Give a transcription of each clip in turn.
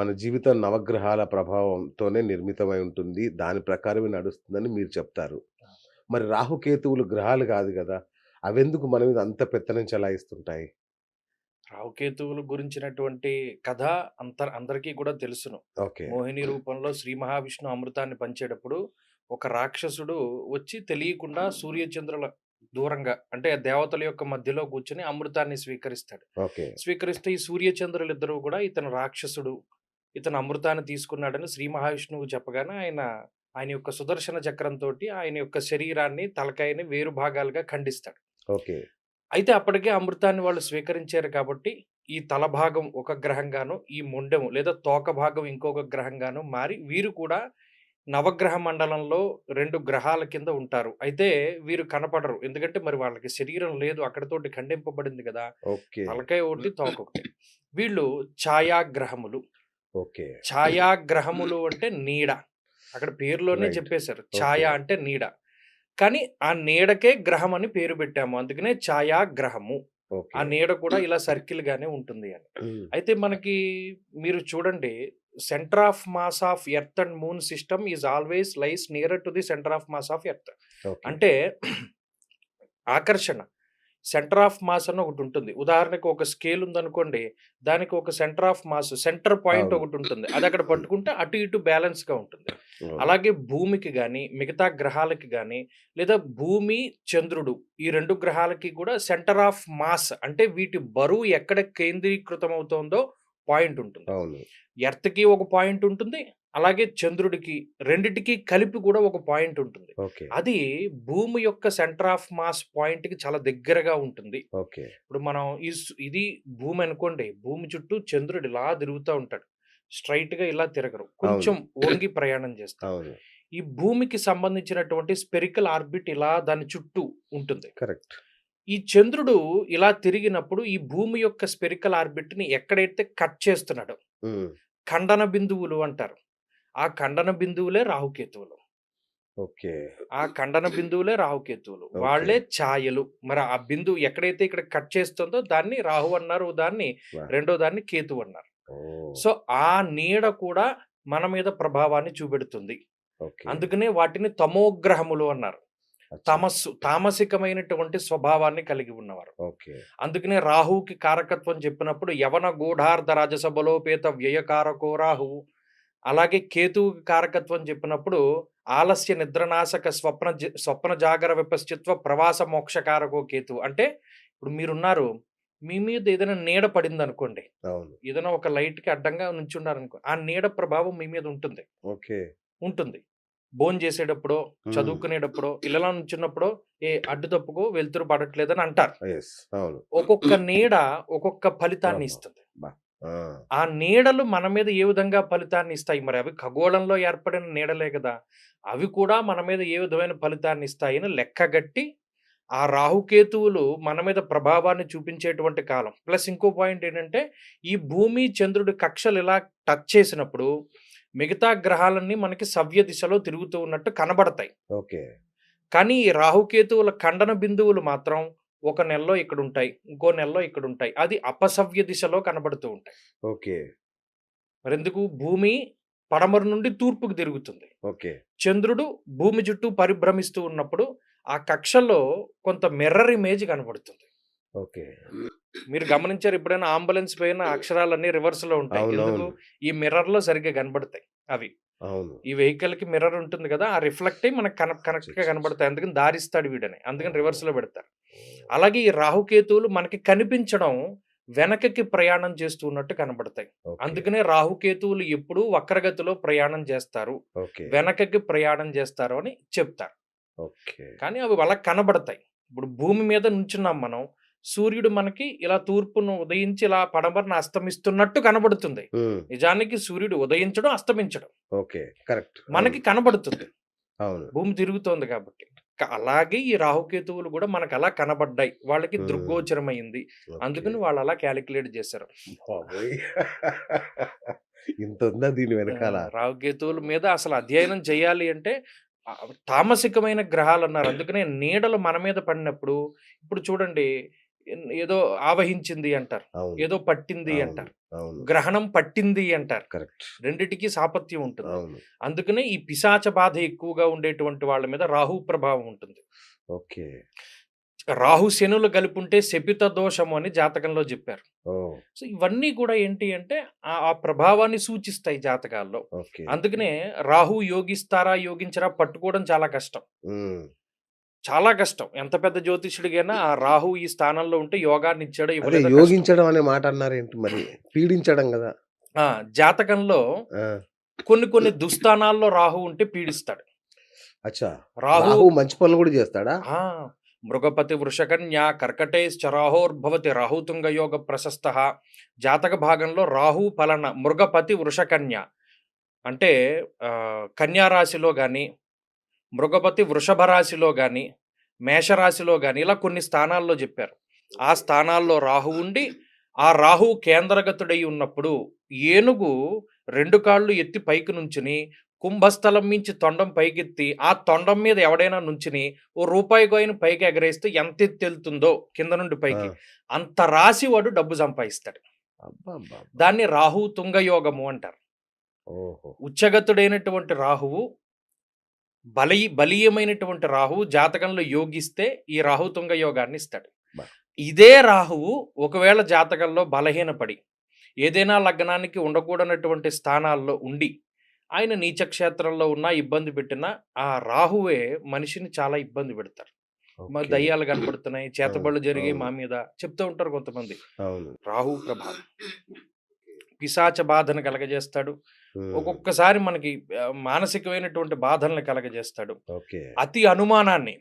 మన జీవితం నవగ్రహాల ప్రభావంతోనే నిర్మితమై ఉంటుంది. దాని ప్రకారమే నడుస్తుందని మీరు చెప్తారు. మరి రాహుకేతువులు గ్రహాలు కాదు గదా! అవెందుకు మన మీద అంత పెత్తనం చెలాయిస్తుంటాయి? రావుకేతువుల గురించినటువంటి కథ అంత అందరికీ కూడా తెలుసును. ఓకే. మోహిని రూపంలో శ్రీ మహావిష్ణు అమృతాన్ని పంచేటప్పుడు ఒక రాక్షసుడు వచ్చి తెలియకుండా సూర్యచంద్రుల దూరంగా అంటే దేవతల యొక్క మధ్యలో కూర్చొని అమృతాన్ని స్వీకరిస్తాడు. ఓకే. స్వీకరిస్తే ఈ సూర్యచంద్రులిద్దరూ కూడా ఇతను రాక్షసుడు, ఇతను అమృతాన్ని తీసుకున్నాడని శ్రీ మహావిష్ణువు చెప్పగానే ఆయన, ఆయన యొక్క సుదర్శన చక్రంతోటి ఆయన యొక్క శరీరాన్ని, తలకాయని వేరు భాగాలుగా ఖండిస్తాడు. ఓకే. అయితే అప్పటికే అమృతాన్ని వాళ్ళు స్వీకరించారు కాబట్టి, ఈ తల భాగం ఒక గ్రహంగాను, ఈ మొండెము లేదా తోక భాగం ఇంకొక గ్రహంగాను మారి వీరు కూడా నవగ్రహ మండలంలో 2 గ్రహాల కింద ఉంటారు. అయితే వీరు కనపడరు. ఎందుకంటే మరి వాళ్ళకి శరీరం లేదు. అక్కడితోటి ఖండింపబడింది! ఓకే. తలకాయ ఒకటి, తోకొకటి. వీళ్ళు ఛాయాగ్రహములు. ఓకే. ఛాయాగ్రహములు అంటే నీడ. అక్కడ పేరులోనే. చెప్పేశారు. ఛాయ అంటే నీడ. కానీ ఆ నీడకే గ్రహం అని పేరు పెట్టాము. అందుకనే ఛాయాగ్రహము. ఆ. నీడ కూడా ఇలా సర్కిల్‌గానే ఉంటుంది అని. అయితే మనకి మీరు చూడండి centre of mass of earth and moon system is always lies nearer to the centre of mass of earth. అంటే ఆకర్షణ. సెంటర్ ఆఫ్ మాస్ అని ఒకటుంటుంది. ఉదాహరణకు ఒక స్కేల్ ఉందనుకోండి. దానికి ఒక centre of mass centre point అవును. ఒకటుంటుంది. అది అక్కడ పట్టుకుంటే అటు ఇటు బ్యాలెన్స్‌గా ఉంటుంది. అలాగే భూమికి గాని, మిగతా గ్రహాలకి గాని లేదా భూమి, చంద్రుడు ఈ 2 గ్రహాలకి కూడా సెంటర్ ఆఫ్ మాస్ అంటే వీటి బరువు ఎక్కడ కేంద్రీకృతమవుతోందో పాయింట్ ఉంటుంది. ఎర్త్‌కి ఒక పాయింట్ ఉంటుంది. అలాగే చంద్రుడికి రెండిటికి కలిపి కూడా ఒక పాయింట్ ఉంటుంది. ఓకే. అది భూమి యొక్క సెంటర్ ఆఫ్ మాస్ పాయింట్‌కి చాలా దగ్గరగా ఉంటుంది. ఓకే. ఇప్పుడు మనం ఈ స్ ఇది భూమి అనుకోండి. భూమి చుట్టూ చంద్రుడు ఇలా తిరుగుతా ఉంటాడు. స్ట్రెయిట్‌గా ఇలా తిరగరు. కొంచెం వంగి ప్రయాణం చేస్తారు. అవును. ఈ భూమికి సంబంధించినటువంటి స్పెరికల్ ఆర్బిట్ ఇలా దాని చుట్టూ ఉంటుంది. కరెక్ట్. ఈ చంద్రుడు ఇలా తిరిగినప్పుడు ఈ భూమి యొక్క స్పెరికల్ ఆర్బిట్‌ని ఎక్కడైతే కట్ చేస్తున్నాడో. ఖండన బిందువులు అంటారు. ఆ ఖండన బిందువులే రాహుకేతువులు. ఓకే. ఆ ఖండన బిందువులే రాహుకేతువులు. ఓకే. వాళ్ళే ఛాయలు. మరి ఆ బిందువు ఎక్కడైతే ఇక్కడ కట్ చేస్తుందో దాన్ని రాహు అన్నారు. దాన్ని! రెండో దాన్ని కేతువు అన్నారు. సో ఆ నీడ కూడా మన మీద ప్రభావాన్ని చూపెడుతుంది. ఓకే. అందుకనే వాటిని తమోగ్రహములు అన్నారు. అచ్చా! తమస్సు తామసికమైనటువంటి స్వభావాన్ని కలిగి ఉన్నవారు. ఓకే. అందుకనే రాహువుకి కారకత్వం చెప్పినప్పుడు యవన గూఢార్ధ రాజసబలోపేత వ్యయకారకో రాహువు. అలాగే కేతువుకి కారకత్వం చెప్పినప్పుడు ఆలస్య నిద్రనాశక స్వప్న జ స్వప్న జాగర విపశ్చిత్వ ప్రవాస మోక్షకారకో కేతువు. అంటే ఇప్పుడు మీరున్నారు. మీ మీద ఏదైనా నీడ పడిందనుకోండి. అవును. ఏదైనా ఒక లైట్‌కి అడ్డంగా నుంచున్నారనుకో. ఆ నీడ ప్రభావం మీ మీద ఉంటుంది. ఓకే. ఉంటుంది. భోంచేసేటప్పుడో, హ్మ్. చదువుకునేటప్పుడో, ఇళ్ళలో నుంచున్నప్పుడో ఏ అడ్డు తప్పుకో వెలుతురు పడట్లేదని అంటారు. అవును. ఒక్కొక్క నీడ ఒక్కొక్క ఫలితాన్ని. ఇస్తుంది. ఆ! నీడలు మన మీద ఏ విధంగా ఫలితాన్ని ఇస్తాయి? మరి అవి ఖగోళంలో ఏర్పడిన నీడలే గదా! అవి కూడా మన మీద ఏ విధమైన ఫలితాన్ని ఇస్తాయని లెక్కగట్టి ఆ రాహుకేతువులు మన మీద ప్రభావాన్ని చూపించేటువంటి కాలం. ప్లస్ ఇంకో పాయింట్ ఏంటంటే ఈ భూమి, చంద్రుడి కక్షలు ఇలా టచ్ చేసినప్పుడు మిగతా గ్రహాలన్నీ మనకి సవ్య దిశలో తిరుగుతూ ఉన్నట్టు కనబడతాయి. ఓకే. కానీ ఈ రాహుకేతువుల ఖండన బిందువులు మాత్రం ఒక నెలలో ఇక్కడుంటాయి. ఇంకో నెలలో ఇక్కడుంటాయి. అది అపసవ్య దిశలో కనబడుతూ ఉంటాయి. ఓకే. మరెందుకు? భూమి పడమర నుండి తూర్పుకు తిరుగుతుంది. ఓకే. చంద్రుడు భూమి చుట్టూ పరిభ్రమిస్తూ ఉన్నప్పుడు ఆ కక్షలో కొంత మిర్రర్ ఇమేజ్ కనబడుతుంది. ఓకే. మీరు గమనించారా ఎప్పుడైనా అంబులెన్స్ పైన అక్షరాలన్నీ రివర్స్‌లో ఉంటాయి. ఎందుకు? ఈ మిర్రర్‌లో సరిగ్గా కనబడతాయి అవి. అవును. ఈ వెహికల్‌కి మిర్రర్ ఉంటుంది గదా! ఆ రిఫ్లెక్ట్ అయ్యి మనకు కన కరెక్ట్‌గా కనబడతాయి. అందుకని దారిస్తాడు వీడని. అందుకని రివర్స్‌లో పెడతారు. అలాగే ఈ రాహుకేతువులు మనకి కనిపించడం వెనకకి ప్రయాణం చేస్తూ ఉన్నట్టు కనబడతాయి. అందుకనే రాహుకేతువులు ఎప్పుడూ వక్రగతిలో ప్రయాణం చేస్తారు. వెనకకి ప్రయాణం చేస్తారు అని చెప్తారు. కానీ అవి అలా కనబడతాయి. ఇప్పుడు భూమి మీద నుంచున్నాం మనం. సూర్యుడు మనకి ఇలా తూర్పును ఉదయించి ఇలా పడమరన అస్తమిస్తున్నట్టు కనబడుతుంది. నిజానికి సూర్యుడు ఉదయించడం, అస్తమించడం. ఓకే. కరెక్ట్. మనకి. కనబడుతుంది. భూమి తిరుగుతోంది కాబట్టి. అలాగే ఈ రాహుకేతువులు కూడా మనకు అలా కనబడ్డాయి. వాళ్ళకి. ఓకే. అందుకని వాళ్ళు అలా కాలిక్యులేట్ చేశారు. ఇంత ఉందా దీని వెనకాల? రాహుకేతువుల మీద అసలు అధ్యయనం చేయాలి అంటే తామసికమైన గ్రహాలన్నారు. అందుకనే నీడలు మన మీద పడినప్పుడు ఇప్పుడు చూడండి ఏదో ఆవహించింది అంటారు. ఏదో పట్టింది అంటారు. గ్రహణం పట్టింది అంటారు. కరెక్ట్. రెండిటికి సాపత్యం ఉంటుంది. అందుకనే ఈ పిశాచ బాధ ఎక్కువగా ఉండేటువంటి వాళ్ళ మీద రాహు ప్రభావం ఉంటుంది. ఓకే. రాహు శనులు కలిపి ఉంటే శపిత దోషము అని జాతకంలో చెప్పారు. సో ఇవన్నీ కూడా ఏంటి అంటే ఆ ప్రభావాన్ని సూచిస్తాయి జాతకాల్లో. అందుకనే రాహు యోగిస్తారా యోగించరా పట్టుకోవడం చాలా కష్టం. చాలా కష్టం. ఎంత పెద్ద జ్యోతిష్యుడికైనా ఆ రాహు ఈ స్థానంలో ఉంటే యోగాన్ని ఇచ్చాడో అదే ఇవ్వలేదో కష్టం. యోగించడం అనే మాట అన్నారేంటి మరి? పీడించడం కదా. ఆ, జాతకంలో ఆ, కొన్ని కొన్ని దుస్థానాల్లో రాహు ఉంటే పీడిస్తాడు. అచ్చా. రాహు రాహు మంచి పనులు కూడా చేస్తాడా? ఆ, మృగపతి వృషకన్యా కర్కటేశ్చరాహోర్భవతి రాహుతుంగ యోగ ప్రశస్త. జాతక భాగంలో రాహు ఫలన మృగపతి వృషకన్య. అంటే ఆ, కన్యా రాశిలో కానీ మృగపతి వృషభ రాశిలో కానీ మేషరాశిలో కానీ ఇలా కొన్ని స్థానాల్లో చెప్పారు. ఆ స్థానాల్లో రాహు ఉండి ఆ రాహు కేంద్రగతుడై ఉన్నప్పుడు ఏనుగు రెండు కాళ్ళు ఎత్తి పైకి నుంచుని కుంభస్థలం మించి తొండం పైకెత్తి ఆ తొండం మీద ఎవడైనా నుంచుని ఓ రూపాయి కాయిన్ పైకి ఎగరేస్తే ఎంత ఎత్తి వెళ్తుందో కింద నుండి పైకి అంత రాసి వాడు డబ్బు సంపాదిస్తాడు. దాన్ని రాహు తుంగయోగము అంటారు. ఉచ్చగతుడైనటువంటి రాహువు బలి బలీయమైనటువంటి రాహువు జాతకంలో యోగిస్తే ఈ రాహు తుంగ యోగాన్ని ఇస్తాడు. ఇదే రాహువు ఒకవేళ జాతకంలో బలహీనపడి ఏదైనా లగ్నానికి ఉండకూడనటువంటి స్థానాల్లో ఉండి ఆయన నీచ క్షేత్రంలో ఉన్నా ఇబ్బంది పెట్టినా ఆ రాహువే మనిషిని చాలా ఇబ్బంది పెడతారు మరి. దయ్యాలు కనపడుతున్నాయి చేతబళ్ళు జరిగి. మా మీద చెప్తూ ఉంటారు కొంతమంది రాహు ప్రభావం పిశాచ బాధను కలగజేస్తాడు ఒక్కొక్కసారి మనకి మానసికమైనటువంటి బాధల్ని కలగజేస్తాడు. అతి అనుమానాన్ని.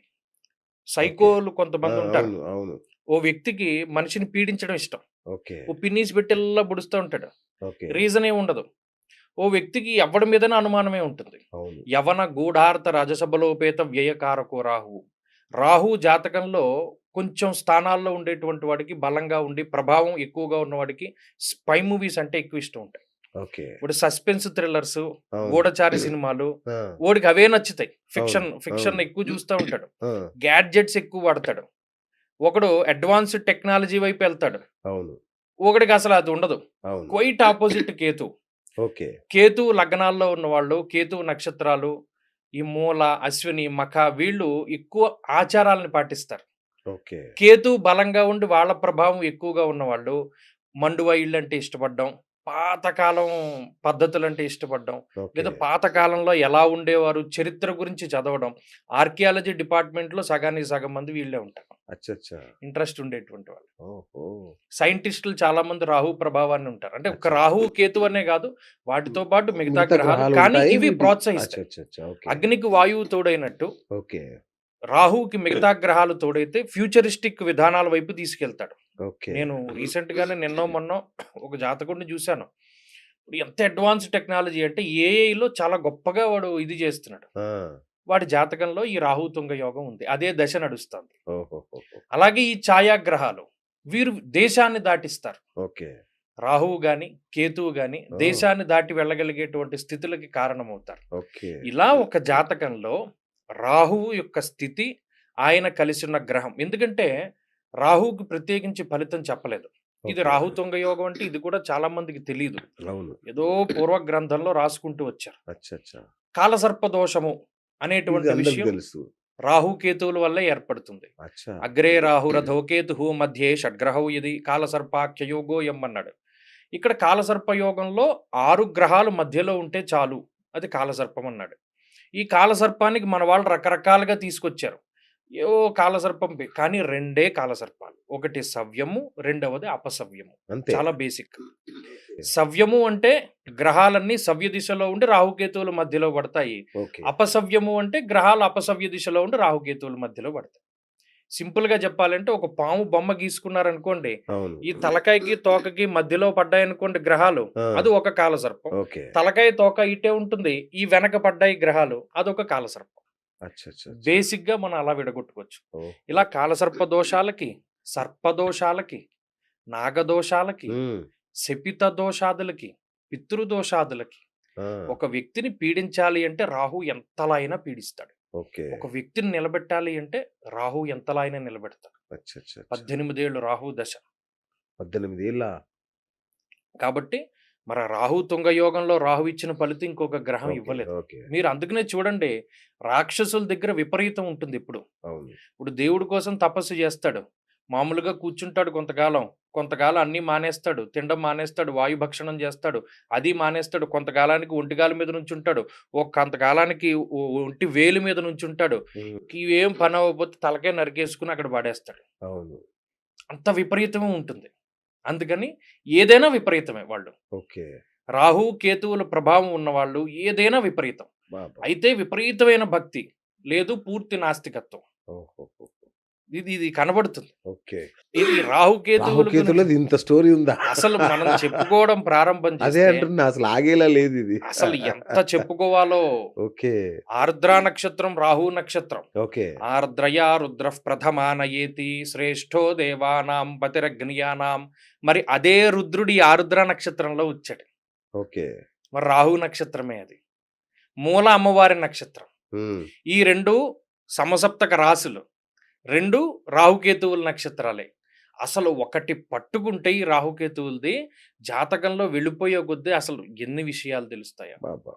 సైకోలు కొంతమంది ఉంటారు ఓ వ్యక్తికి మనిషిని పీడించడం ఇష్టం. ఓ పిన్నీసి పెట్టెల్లా బుడుస్తూ ఉంటాడు. రీజన్ ఏ ఉండదు. ఓ వ్యక్తికి ఎవడి మీదనే అనుమానమే ఉంటుంది. యవన గూఢార్థ రజసబలోపేత వ్యయకారకో రాహువు. రాహు జాతకంలో కొంచెం స్థానాల్లో ఉండేటువంటి వాడికి బలంగా ఉండి ప్రభావం ఎక్కువగా ఉన్నవాడికి స్పై మూవీస్ అంటే ఎక్కువ ఇష్టం ఉంటాయి. ఓకే. ఇప్పుడు సస్పెన్స్ థ్రిల్లర్స్. గూఢచారి సినిమాలు ఓడికి అవే నచ్చుతాయి. Fiction fiction. ఎక్కువ చూస్తూ ఉంటాడు. గ్యాడ్జెట్స్ ఎక్కువ వాడతాడు. ఒకడు అడ్వాన్స్డ్ టెక్నాలజీ వైపు వెళ్తాడు. అవును. ఒకడికి అసలు అది ఉండదు. Quite opposite Ketu. Okay. Ketu లగ్నాల్లో ఉన్నవాళ్ళు కేతు నక్షత్రాలు ఈ మూల అశ్విని మఖ వీళ్ళు ఎక్కువ ఆచారాలను పాటిస్తారు. కేతు బలంగా ఉండి వాళ్ళ ప్రభావం ఎక్కువగా ఉన్నవాళ్ళు మండువా ఇళ్ళు అంటే ఇష్టపడడం పాతకాలం పద్ధతులు అంటే ఇష్టపడడం లేదా పాతకాలంలో ఎలా ఉండేవారు చరిత్ర గురించి చదవడం. ఆర్కియాలజీ డిపార్ట్మెంట్లో సగానికి సగం మంది వీళ్ళే ఉంటారు. అచ్చా అచ్చా ఇంట్రెస్ట్ ఉండేటువంటి వాళ్ళు. సైంటిస్టులు చాలా మంది రాహు ప్రభావాన్ని ఉంటారు. అంటే ఒక. రాహు కేతు అనే కాదు వాటితో పాటు మిగతా గ్రహాలు కానీ ఇవి ప్రోత్సహిస్తాయి. అగ్నికి వాయువు తోడైనట్టు ఓకే. రాహుకి మిగతా గ్రహాలు తోడైతే ఫ్యూచరిస్టిక్ విధానాల వైపు తీసుకెళ్తాడు. నేను రీసెంట్ గానే నిన్నో మొన్నో ఒక జాతకుడిని చూశాను. ఇప్పుడు ఎంత అడ్వాన్స్ టెక్నాలజీ అంటే ఏఐలో చాలా గొప్పగా వాడు ఇది చేస్తున్నాడు. వాడి జాతకంలో ఈ రాహు తుంగ యోగం ఉంది. అదే దశ నడుస్తుంది. అలాగే ఈ ఛాయాగ్రహాలు వీరు దేశాన్ని దాటిస్తారు. ఓకే. రాహువు గాని కేతువు గాని. దేశాన్ని దాటి వెళ్ళగలిగేటువంటి స్థితులకి కారణమవుతారు. ఓకే. ఇలా ఒక జాతకంలో రాహువు యొక్క స్థితి ఆయన కలిసి ఉన్న గ్రహం. ఎందుకంటే రాహువుకి ప్రత్యేకించి ఫలితం చెప్పలేదు. ఇది ఓకే. రాహు తుంగ యోగం అంటే ఇది కూడా చాలా మందికి తెలియదు ఏదో పూర్వ గ్రంథంలో రాసుకుంటూ వచ్చారు. కాలసర్ప దోషము అనేటువంటి విషయం తెలుసు. రాహు కేతువుల వల్ల ఏర్పడుతుంది. అగ్రే రాహురథో కేతు మధ్యే షడ్గ్రహౌ ఇది కాలసర్పాఖ్యయోగో అన్నాడు ఇక్కడ కాలసర్ప యోగంలో ఆరు గ్రహాలు మధ్యలో ఉంటే చాలు. అది కాలసర్పం అన్నాడు ఈ కాలసర్పానికి మన వాళ్ళు రకరకాలుగా తీసుకొచ్చారు. ఏవో కాలసర్పం పే- కానీ రెండే కాలసర్పాలు. ఒకటి సవ్యము రెండవది అపసవ్యము. అంతే. చాలా బేసిక్. సవ్యము అంటే గ్రహాలన్నీ సవ్య దిశలో ఉండి రాహుకేతువుల మధ్యలో పడతాయి. ఓకే. అపసవ్యము అంటే గ్రహాలు అపసవ్య దిశలో ఉండి రాహుకేతువుల మధ్యలో పడతాయి. సింపుల్గా చెప్పాలంటే ఒక పాము బొమ్మ గీసుకున్నారనుకోండి అవును. ఈ తలకాయకి తోకకి మధ్యలో పడ్డాయనుకోండి గ్రహాలు ఆ, అది ఒక కాలసర్పం. ఓకే. తలకాయ తోక ఇటే ఉంటుంది ఈ వెనక పడ్డాయి గ్రహాలు అదొక కాలసర్పం. బేసిక్గా మనం అలా విడగొట్టుకోవచ్చు. ఇలా కాలసర్ప దోషాలకి సర్పదోషాలకి నాగదోషాలకి శపిత దోషాదులకి పితృదోషాదులకి ఒక వ్యక్తిని పీడించాలి అంటే రాహు ఎంతలా అయినా పీడిస్తాడు. ఓకే. ఒక వ్యక్తిని నిలబెట్టాలి అంటే రాహు ఎంతలా అయినా నిలబెడతాడు. పద్దెనిమిదేళ్ళు రాహు దశ. పద్దెనిమిది ఏళ్ళ కాబట్టి మరి రాహు తుంగయోగంలో రాహు ఇచ్చిన ఫలితం ఇంకొక గ్రహం ఇవ్వలేదు. మీరు అందుకనే చూడండి రాక్షసుల దగ్గర విపరీతం ఉంటుంది ఇప్పుడు. ఇప్పుడు దేవుడి కోసం తపస్సు చేస్తాడు. మామూలుగా కూర్చుంటాడు కొంతకాలం కొంతకాలం అన్నీ మానేస్తాడు తినడం మానేస్తాడు వాయు భక్షణం చేస్తాడు అది మానేస్తాడు కొంతకాలానికి ఒంటిగాల మీద నుంచి ఉంటాడు ఒక కొంతకాలానికి ఒంటి వేలు మీద నుంచి ఉంటాడు ఏం పని అవ్వకపోతే తలకే నరికేసుకుని అక్కడ పడేస్తాడు. అంత విపరీతమే ఉంటుంది. అందుకని ఏదైనా విపరీతమే వాళ్ళు. ఓకే. రాహు కేతువుల ప్రభావం ఉన్నవాళ్ళు ఏదైనా విపరీతం. అయితే విపరీతమైన భక్తి లేదు పూర్తి నాస్తికత్వం. ఇది ఇది కనబడుతుంది. ఓకే. ఇది రాహుకేతులో ఇంత స్టోరీ ఉందా? అసలు మనం చెప్పుకోవడం ప్రారంభం అదే అంటున్నా అసలు ఆగేలా లేదు ఇది. అసలు ఎంత చెప్పుకోవాలో. ఓకే. ఆర్ద్ర నక్షత్రం రాహు నక్షత్రం. ఓకే. ఆర్ద్రయా రుద్ర ప్రథమానయేతి శ్రేష్ఠో దేవానాం పతిరగ్నియానాం. మరి అదే రుద్రుడి ఆరుద్ర నక్షత్రంలో వచ్చాడు. ఓకే. మరి రాహు నక్షత్రమే అది. మూల అమ్మవారి నక్షత్రం. ఈ రెండు సమసప్తక రాశులు. రెండు రాహుకేతువుల నక్షత్రాలే. అసలు ఒకటి పట్టుకుంటే ఈ రాహుకేతువులది జాతకంలో వెళ్ళిపోయే కొద్దీ అసలు ఎన్ని విషయాలు తెలుస్తాయా. బాబా